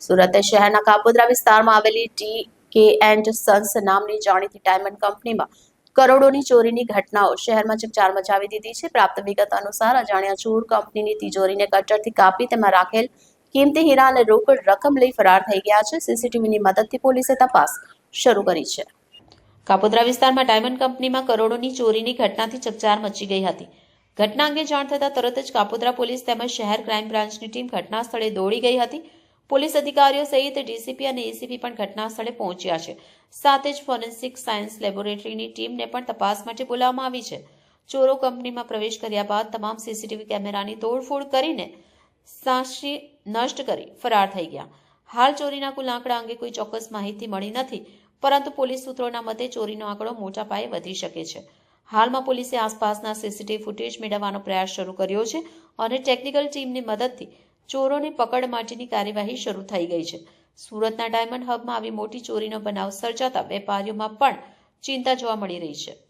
સુરત શહેરના કાપોદ્રા વિસ્તારમાં આવેલી ટી કે એન્ડ સન્સ નામની જાણીતી ડાયમંડ કંપનીમાં કરોડોની ચોરીની ઘટનાઓ શહેરમાં ચકચાર મચાવી દીધી છે. પ્રાપ્ત વિગત અનુસાર અજાણ્યા ચોર કંપનીની તિજોરીને કટ્ટરથી કાપી તેમાં રાખેલ કિંમતી હીરા અને રોકડ રકમ લઈ ફરાર થઈ ગયા છે. સીસીટીવીની મદદથી પોલીસે તપાસ શરૂ કરી છે. કાપોદ્રા વિસ્તારમાં ડાયમંડ કંપનીમાં કરોડોની ચોરીની ઘટનાથી ચકચાર મચી ગઈ હતી. ઘટના અંગે જાણ થતાં તરત જ કાપોદ્રા પોલીસ તેમજ શહેર ક્રાઇમ બ્રાન્ચની ટીમ ઘટના સ્થળે દોડી ગઈ હતી. પોલીસ અધિકારીઓ સહિત ડીસીપી અને એસીપી પણ ઘટના સ્થળે પહોંચ્યા છે. સાથે જ ફોરેન્સિક સાયન્સ લેબોરેટરીની ટીમને પણ તપાસ માટે બોલાવવામાં આવી છે. ચોરો કંપનીમાં પ્રવેશ કર્યા બાદ તમામ સીસીટીવી કેમેરાની તોડફોડ કરીને સાક્ષી નષ્ટ કરી ફરાર થઈ ગયા. હાલ ચોરીના કુલ આંકડા અંગે કોઈ ચોક્કસ માહિતી મળી નથી, પરંતુ પોલીસ સૂત્રોના મતે ચોરીનો આંકડો મોટા પાયે વધી શકે છે. હાલમાં પોલીસે આસપાસના સીસીટીવી ફૂટેજ મેળવવાનો પ્રયાસ શરૂ કર્યો છે અને ટેકનિકલ ટીમની મદદથી ચોરોની પકડ માટેની કાર્યવાહી શરૂ થઈ ગઈ છે. સુરતના ડાયમંડ હબમાં આવી મોટી ચોરીનો બનાવ સર્જાતા વેપારીઓમાં પણ ચિંતા જોવા મળી રહી છે.